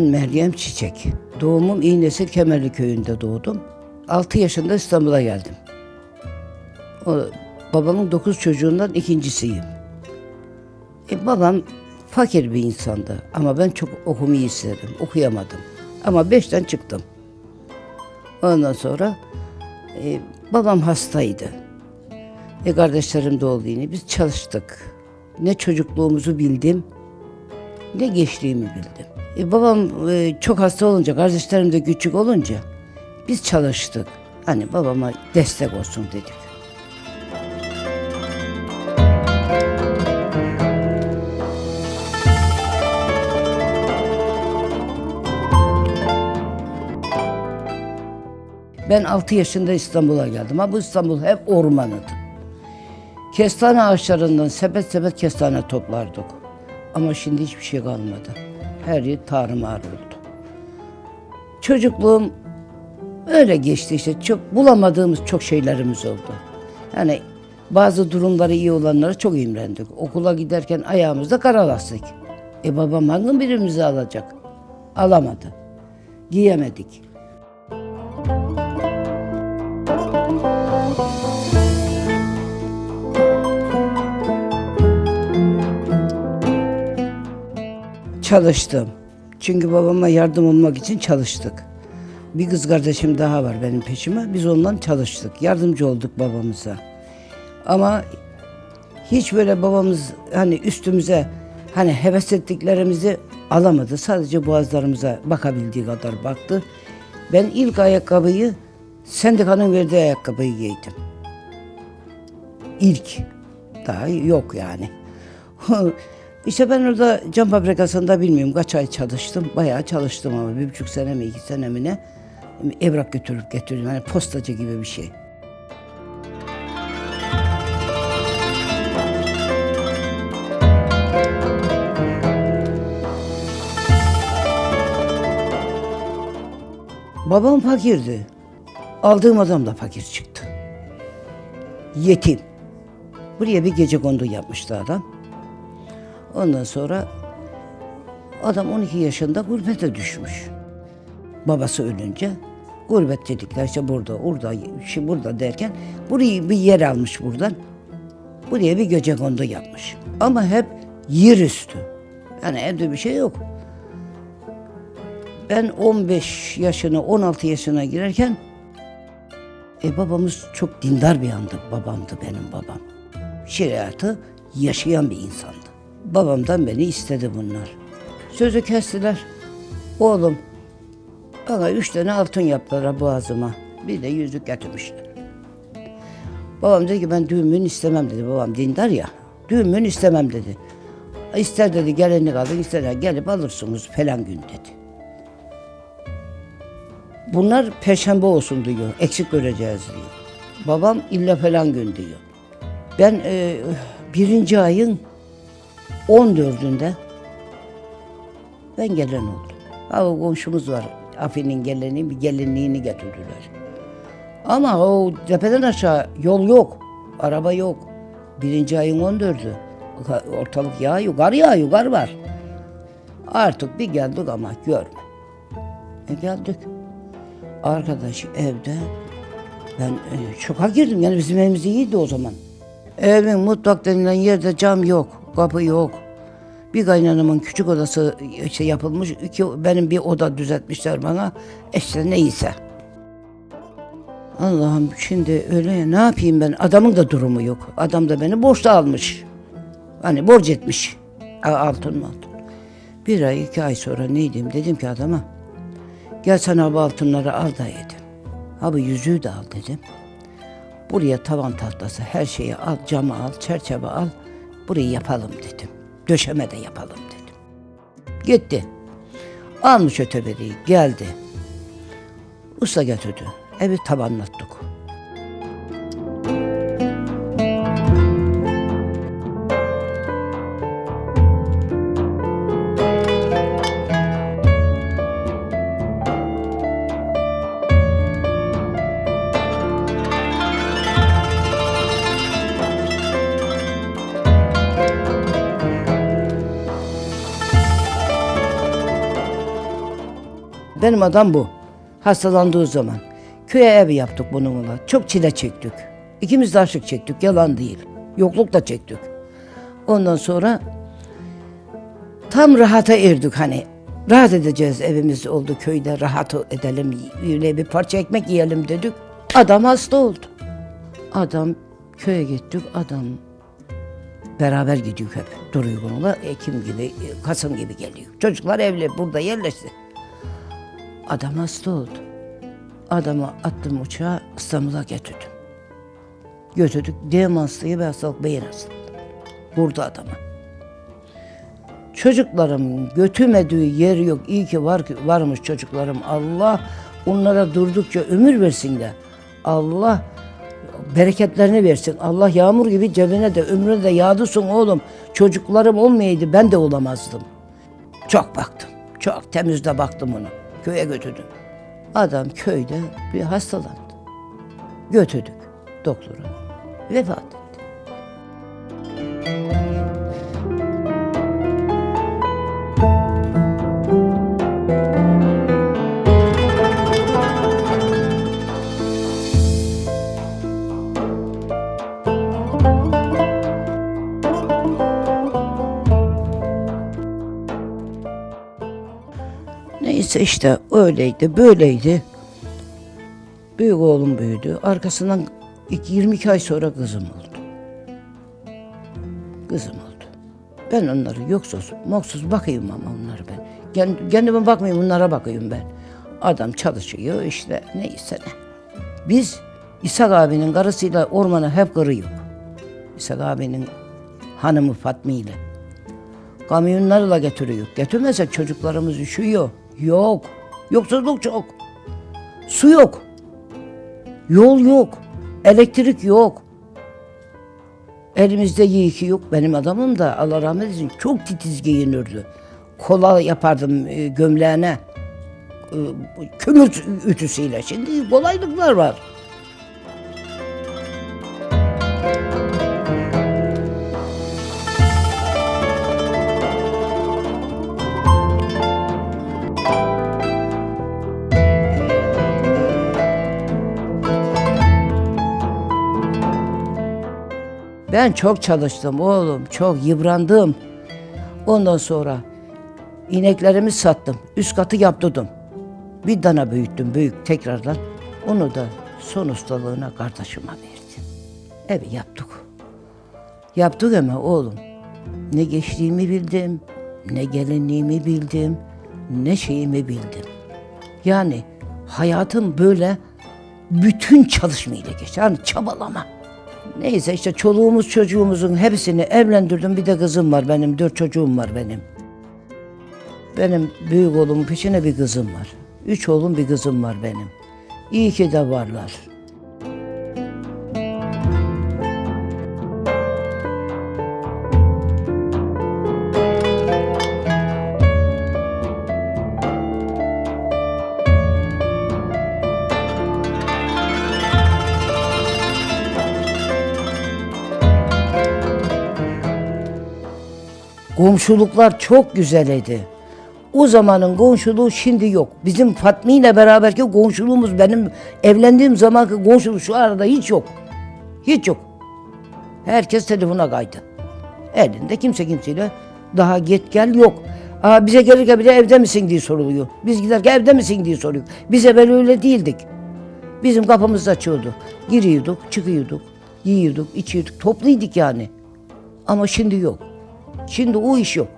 Ben Meryem Çiçek. Doğumum İğnesil Kemerli köyünde doğdum. 6 yaşında İstanbul'a geldim. O, babamın 9 çocuğundan ikincisiyim. E, babam fakir bir insandı ama ben çok okumayı istedim. Okuyamadım. Ama beşten çıktım. Ondan sonra e, babam hastaydı. E, kardeşlerim de oldu. Biz çalıştık. Ne çocukluğumuzu bildim, ne gençliğimi bildim. E, babam e, çok hasta olunca, kardeşlerim de küçük olunca biz çalıştık. Hani babama destek olsun dedik. Ben 6 yaşında İstanbul'a geldim. Ama bu İstanbul hep ormanıydı. Kestane ağaçlarından sepet sepet kestane toplardık. Ama şimdi hiçbir şey kalmadı. Her yer tarımar oldu. Çocukluğum öyle geçti işte. Çok bulamadığımız çok şeylerimiz oldu. Yani bazı durumları iyi olanlara çok imrendik. Okula giderken ayağımızda kara lastik. E babam hangi birimizi alacak? Alamadı. Giyemedik. Çalıştım. Çünkü babama yardım olmak için çalıştık. Bir kız kardeşim daha var benim peşime. Biz ondan çalıştık. Yardımcı olduk babamıza. Ama hiç böyle babamız hani üstümüze hani heves ettiklerimizi alamadı. Sadece boğazlarımıza bakabildiği kadar baktı. Ben ilk ayakkabıyı sendikanın verdiği ayakkabıyı giydim. İlk. Daha yok yani. işte ben orada cam fabrikasında bilmiyorum kaç ay çalıştım. Bayağı çalıştım ama bir buçuk sene mi iki sene mi ne. Evrak götürüp getirdim. Yani postacı gibi bir şey. Babam fakirdi. Aldığım adam da fakir çıktı. Yetim. Buraya bir gece kondu yapmıştı adam. Ondan sonra adam 12 yaşında gurbete düşmüş. Babası ölünce gurbet dedikler işte burada, orada, şu burada derken burayı bir yer almış buradan. Buraya bir gece kondu yapmış. Ama hep yer üstü. Yani evde bir şey yok. Ben 15 yaşına, 16 yaşına girerken e, babamız çok dindar bir andı. Babamdı benim babam. Şeriatı yaşayan bir insandı. Babamdan beni istedi bunlar. Sözü kestiler. Oğlum bana üç tane altın yaptılar boğazıma. Bir de yüzük getirmişler. Babam dedi ki ben düğümünü istemem dedi. Babam dindar ya. Düğümünü istemem dedi. İster dedi gelinlik alın ister gelip alırsınız falan gün dedi. Bunlar perşembe olsun diyor. Eksik göreceğiz diyor. Babam illa falan gün diyor. Ben e, birinci ayın 14'ünde ben gelen oldum. Ha, o komşumuz var. Afi'nin geleni bir gelinliğini getirdiler. Ama o tepeden aşağı yol yok. Araba yok. Birinci ayın 14'ü. Ortalık yağ yukarı yağ yukarı var. Artık bir geldik ama görme. E geldik. Arkadaş evde ben e, şoka girdim. Yani bizim evimiz iyiydi o zaman. Evin mutfak denilen yerde cam yok, kapı yok. Bir kaynanamın küçük odası şey yapılmış, iki, benim bir oda düzeltmişler bana. İşte neyse. Allah'ım şimdi öyle ya ne yapayım ben? Adamın da durumu yok. Adam da beni borçta almış. Hani borç etmiş. Altın mı altın? Bir ay iki ay sonra neydim dedim ki adama. Gel sana bu altınları al da dedim. Ha bu yüzüğü de al dedim. Buraya tavan tahtası her şeyi al, camı al, çerçeve al. Burayı yapalım dedim. Döşeme de yapalım dedim. Gitti. Almış öteberiyi geldi. Usta götürdü. Evi tavanlattık. Benim adam bu. Hastalandığı zaman. Köye ev yaptık bununla. Çok çile çektik. İkimiz de açlık çektik. Yalan değil. Yokluk da çektik. Ondan sonra tam rahata erdik hani. Rahat edeceğiz evimiz oldu köyde rahat edelim. Öyle bir parça ekmek yiyelim dedik. Adam hasta oldu. Adam köye gittik. Adam beraber gidiyor hep. Duruyor bununla. Ekim gibi, Kasım gibi geliyor. Çocuklar evli, burada yerleşti. Adam hasta oldu. Adamı attım uçağa, İstanbul'a getirdim. Götürdük. Demanslığı ve hastalık beyin hastalığı. Vurdu adamı. Çocuklarım götürmediği yer yok. İyi ki var ki varmış çocuklarım. Allah onlara durdukça ömür versin de. Allah bereketlerini versin. Allah yağmur gibi cebine de ömrüne de yağdırsın oğlum. Çocuklarım olmayaydı ben de olamazdım. Çok baktım. Çok temizde baktım onu. Köye götürdüm. Adam köyde bir hastalandı. Götürdük doktora. Vefat Neyse işte öyleydi, böyleydi. Büyük oğlum büyüdü. Arkasından iki- 22 ay sonra kızım oldu. Kızım oldu. Ben onları yoksuz, moksuz bakayım ama onlara ben. Kend- Kendime bakmayayım, onlara bakayım ben. Adam çalışıyor işte neyse ne. Biz İshak abinin karısıyla ormana hep kırıyor. İshak abinin hanımı Fatmi ile. Kamyonlarla getiriyor. Getirmezsek çocuklarımız üşüyor. Yok. Yoksulluk çok. Su yok. Yol yok. Elektrik yok. Elimizde yiyiki yok. Benim adamım da Allah rahmet eylesin çok titiz giyinirdi. Kola yapardım e, gömleğine. E, kömür ütüsüyle. Şimdi kolaylıklar var. Ben çok çalıştım oğlum, çok yıprandım. Ondan sonra ineklerimi sattım, üst katı yaptırdım. Bir dana büyüttüm büyük tekrardan. Onu da son ustalığına kardeşime verdim. Evi yaptık. Yaptık ama oğlum. Ne geçtiğimi bildim, ne gelinliğimi bildim, ne şeyimi bildim. Yani hayatım böyle bütün çalışmayla geçti. Yani çabalama. Neyse işte çoluğumuz çocuğumuzun hepsini evlendirdim. Bir de kızım var benim. Dört çocuğum var benim. Benim büyük oğlumun peşine bir kızım var. Üç oğlum bir kızım var benim. İyi ki de varlar. Komşuluklar çok güzeldi. O zamanın komşuluğu şimdi yok. Bizim Fatmi ile beraberki komşuluğumuz benim evlendiğim zamanki komşuluk şu arada hiç yok. Hiç yok. Herkes telefona kaydı. Elinde kimse kimseyle daha git gel yok. Aa, bize gelirken bile evde misin diye soruluyor. Biz giderken evde misin diye soruyor. Biz evvel öyle değildik. Bizim kapımız açıyordu. Giriyorduk, çıkıyorduk, yiyorduk, içiyorduk. Topluyduk yani. Ama şimdi yok. Şimdi o iş yok.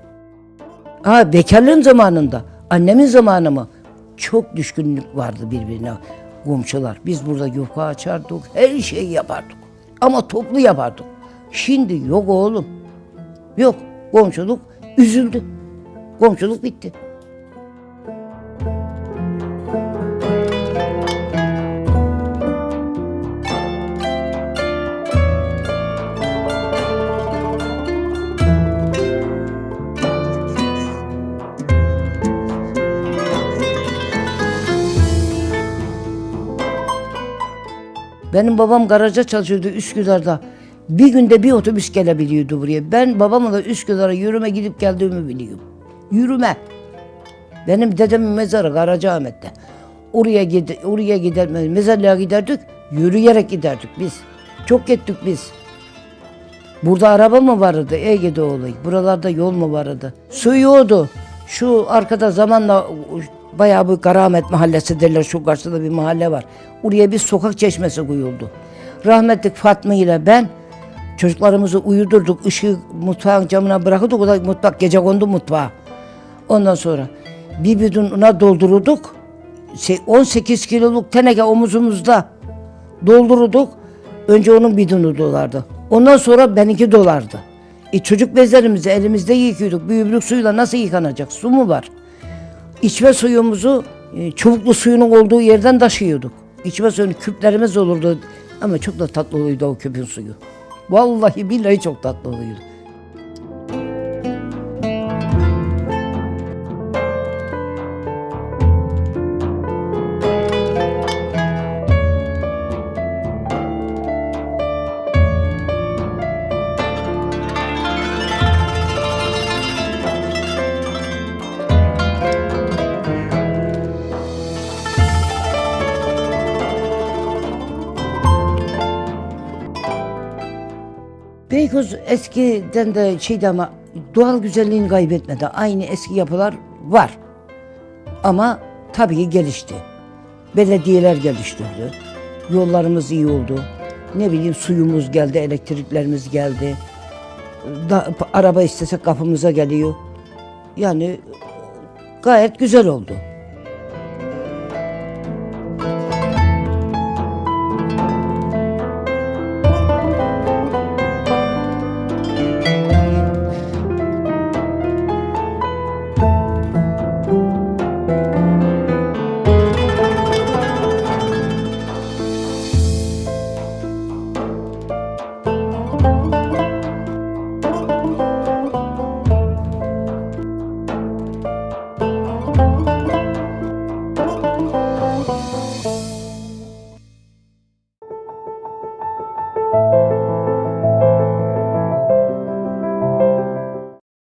Ha bekarlığım zamanında, annemin zamanı mı? Çok düşkünlük vardı birbirine komşular. Biz burada yufka açardık, her şeyi yapardık. Ama toplu yapardık. Şimdi yok oğlum. Yok. Komşuluk üzüldü. Komşuluk bitti. Benim babam garaja çalışıyordu Üsküdar'da. Bir günde bir otobüs gelebiliyordu buraya. Ben babamla Üsküdar'a yürüme gidip geldiğimi biliyorum. Yürüme. Benim dedemin mezarı Karacaahmet'te. Oraya gide, oraya gider, mezarlığa giderdik, yürüyerek giderdik biz. Çok gittik biz. Burada araba mı vardı Ege'de olayı? Buralarda yol mu vardı? Su yoğdu. Şu arkada zamanla bayağı bir Karamet mahallesi derler. Şu karşıda bir mahalle var. Oraya bir sokak çeşmesi koyuldu. Rahmetli Fatma ile ben çocuklarımızı uyudurduk. ışığı mutfağın camına bırakırdık. O da mutfak gece kondu mutfağa. Ondan sonra bir bidona doldururduk. Şey, 18 kiloluk teneke omuzumuzda doldururduk. Önce onun bidonu dolardı. Ondan sonra benimki dolardı. E çocuk bezlerimizi elimizde yıkıyorduk. Büyüklük suyla nasıl yıkanacak? Su mu var? İçme suyumuzu e, çubuklu suyunun olduğu yerden taşıyorduk. İçme suyunu küplerimiz olurdu. Ama çok da tatlı oluyordu o küpün suyu. Vallahi billahi çok tatlı oluyordu. Beykoz eskiden de şeydi ama doğal güzelliğini kaybetmedi. Aynı eski yapılar var. Ama tabii ki gelişti. Belediyeler geliştirdi. Yollarımız iyi oldu. Ne bileyim suyumuz geldi, elektriklerimiz geldi. Da, araba istesek kapımıza geliyor. Yani gayet güzel oldu.